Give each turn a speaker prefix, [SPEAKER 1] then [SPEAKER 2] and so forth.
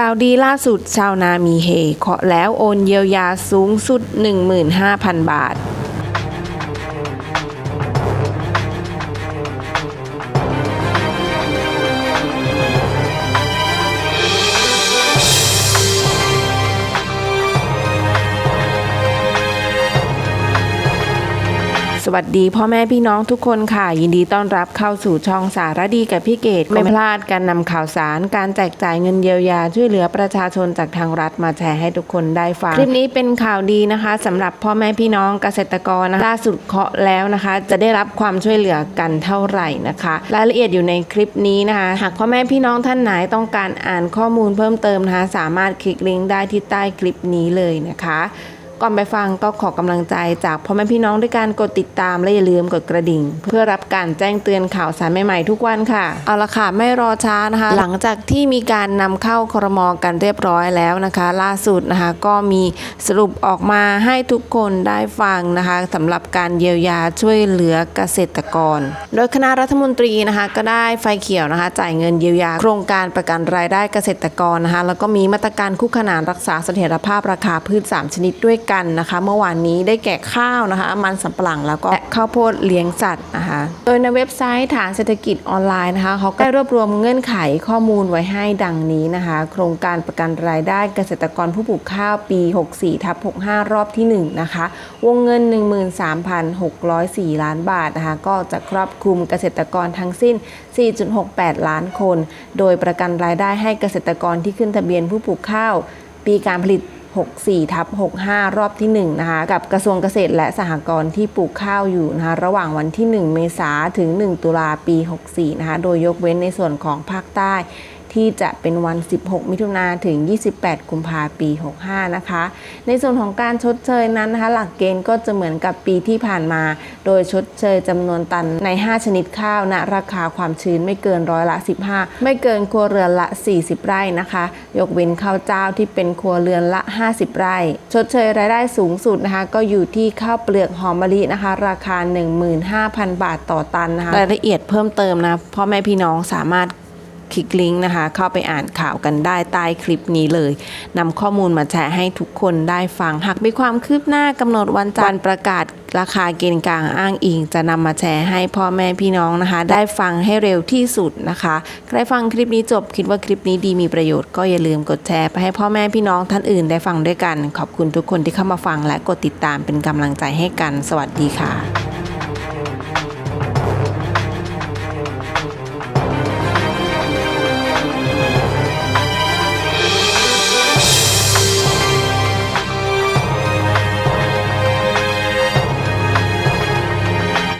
[SPEAKER 1] ข่าวดีล่าสุดชาวนามีเฮเคาะแล้วโอนเยียวยาสูงสุด 15,000 บาท สวัสดีพ่อแม่พี่น้องทุกคนค่ะ ยินดีต้อนรับเข้าสู่ช่องสารดีกับพี่เกดไม่พลาดการนำข่าวสาร การแจกจ่ายเงินเยียวยาช่วยเหลือประชาชนจากทางรัฐมาแชร์ให้ทุกคนได้ฟังคลิปนี้เป็นข่าวดีนะคะสำหรับพ่อแม่พี่น้องเกษตรกรนะคะล่าสุดเคาะแล้วนะคะ จะได้รับความช่วยเหลือกันเท่าไหร่นะคะ รายละเอียดอยู่ในคลิปนี้นะคะ หากพ่อแม่พี่น้องท่านไหนต้องการอ่านข้อมูลเพิ่มเติมนะคะสามารถคลิกลิงก์ได้ที่ใต้คลิปนี้เลยนะคะ ก่อนไปฟังก็ขอกำลังใจจากพ่อแม่พี่น้องด้วยการกดติดตามและอย่าลืมกดกระดิ่ง เพื่อรับการแจ้งเตือนข่าวสารใหม่ๆทุกวันค่ะ เอาละค่ะไม่รอช้านะคะ หลังจากที่มีการนำเข้าครมอกันเรียบร้อยแล้วนะคะ ล่าสุดนะคะก็มีสรุปออกมาให้ทุกคนได้ฟังนะคะสำหรับการเยียวยาช่วยเหลือเกษตรกร โดยคณะรัฐมนตรีนะคะก็ได้ไฟเขียวนะคะ จ่ายเงินเยียวยา โครงการประกันรายได้เกษตรกรนะคะแล้วก็มีมาตรการคู่ขนานรักษาเสถียรภาพราคาพืช 3 ชนิดด้วยกันนะคะ เมื่อวานนี้ได้แก่ข้าวนะคะ มันสำปะหลังแล้วก็และข้าวโพดเลี้ยงสัตว์นะคะ โดยในเว็บไซต์ฐานเศรษฐกิจออนไลน์นะคะเขาก็ได้รวบรวมเงื่อนไขข้อมูลไว้ให้ดังนี้นะคะ โครงการประกันรายได้เกษตรกรผู้ปลูกข้าวปี 64ทับ65 รอบที่ 1 นะคะ วงเงิน 13,604 ล้านบาทนะคะ ก็จะครอบคลุมเกษตรกรทั้งสิ้น 4.68 ล้านคน โดยประกันรายได้ให้เกษตรกรที่ขึ้นทะเบียนผู้ปลูกข้าว ปีการผลิต 64ทับ65 รอบที่ 1 นะคะ กับกระทรวงเกษตรและสหกรณ์ที่ปลูกข้าวอยู่นะคะ ระหว่างวันที่ 1 เมษาถึง 1 ตุลาปี 64 นะคะ โดยยกเว้นในส่วนของภาคใต้ ที่จะเป็นวัน 16 มิถุนาถึง 28 กุมภาปี 65 นะคะ ในส่วนของการชดเชยนั้นนะคะ หลักเกณฑ์ก็จะเหมือนกับปีที่ผ่านมา โดยชดเชยจำนวนตันใน 5 ชนิดข้าวณราคาความชื้นไม่เกินร้อยละ 15 ไม่เกินครัวเรือนละ 40 ไร่นะคะ ยกเว้นข้าวเจ้าที่เป็นครัวเรือนละ 50 ไร่ ชดเชยรายได้สูงสุดนะคะ ก็อยู่ที่ข้าวเปลือกหอมมะลินะคะ ราคา 15,000 บาทต่อตันนะคะ รายละเอียดเพิ่มเติมนะพ่อแม่พี่น้องสามารถ คลิกลิงก์นะคะ เข้าไปอ่านข่าวกันได้ใต้คลิปนี้เลยนำข้อมูลมาแชร์ให้ทุกคนได้ฟัง หากมีความคืบหน้ากำหนดวันจันทร์ประกาศราคาเกณฑ์กลางอ้างอิง จะนำมาแชร์ให้พ่อแม่พี่น้องนะคะ ได้ฟังให้เร็วที่สุดนะคะใครฟังคลิปนี้จบคิดว่าคลิปนี้ดีมีประโยชน์ก็อย่าลืมกดแชร์ไปให้พ่อแม่พี่น้องท่านอื่นได้ฟังด้วยกัน ขอบคุณทุกคนที่เข้ามาฟังและกดติดตามเป็นกำลังใจให้กัน สวัสดีค่ะ